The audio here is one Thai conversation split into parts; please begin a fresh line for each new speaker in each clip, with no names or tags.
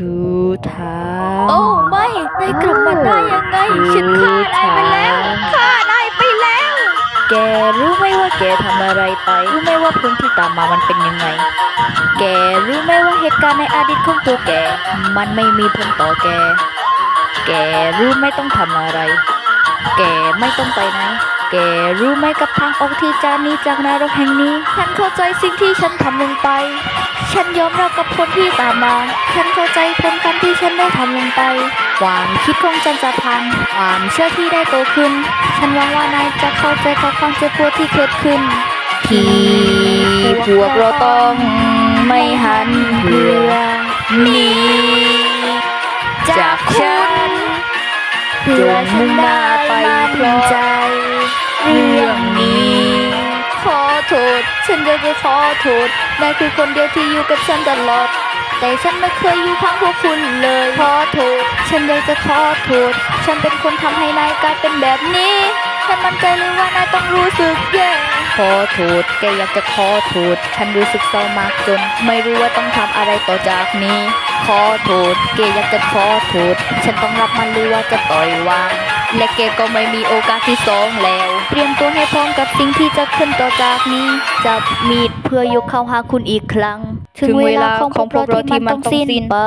ทูทาง
โอ้ไม่นายกลับมาได้ยังไง ฉันฆ่านายไปแล้วฆ่านายไปแล้ว
แกรู้ไหมว่าแกทำอะไรไป รู้ไหมว่าผลที่ตามมามันเป็นยังไง แกรู้ไหมว่าเหตุการณ์ในอดีตของตัวแก มันไม่มีผลต่อแก แกรู้ไหมต้องทำอะไร แกไม่ต้องไปไหนแกรู้ไหมกับทางออกที่จะหนี้จากนรกแห่งนี้ ฉันเข้าใจสิ่งที่ฉันทำลงไป ฉันยอมรับกับผลที่ตามมาฉันเข้าใจผลกรรมที่ฉันได้ทำลงไป ความคิดของฉันจะพัง ความเชื่อที่ได้โตขึ้น ฉันหวังว่านายจะเข้าใจกับความเจ็บปวดที่เกิดขึ้น ที่พวกเราต้องไม่หันเพื่อหนีจากฉันเพื่อมุ่งหน้าไปพร้อม ฉันอยากจะขอโทษนายคือคนเดียวที่อยู่กับฉันตลอด แต่ฉันไม่เคยอยู่ข้างพวกคุณเลยขอโทษ ฉันอยากจะขอโทษ ฉันเป็นคนทำให้นายกลายเป็นแบบนี้ ฉันมั่นใจเลยว่านายต้องรู้สึกแย่ขอโทษแกอยากจะขอโทษฉันรู้สึกเศร้ามากจน ไม่รู้ว่าต้องทำอะไรต่อจากนี้ ขอโทษแกอยากจะขอโทษฉันต้องรับมันหรือว่าจะปล่อยวางและแกก็ไม่มีโอกาสที่สองแล้ว เตรียมตัวให้พร้อมกับสิ่งที่จะขึ้นต่อจากนี้ จับมีดเพื่อยกเข้าหาคุณอีกครั้ง ถึงเวลาของพวกเราที่มันต้องสิ้นไป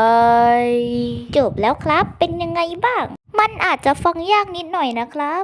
จบแล้วครับ เป็นยังไงบ้าง มันอาจจะฟังยากนิดหน่อยนะครับ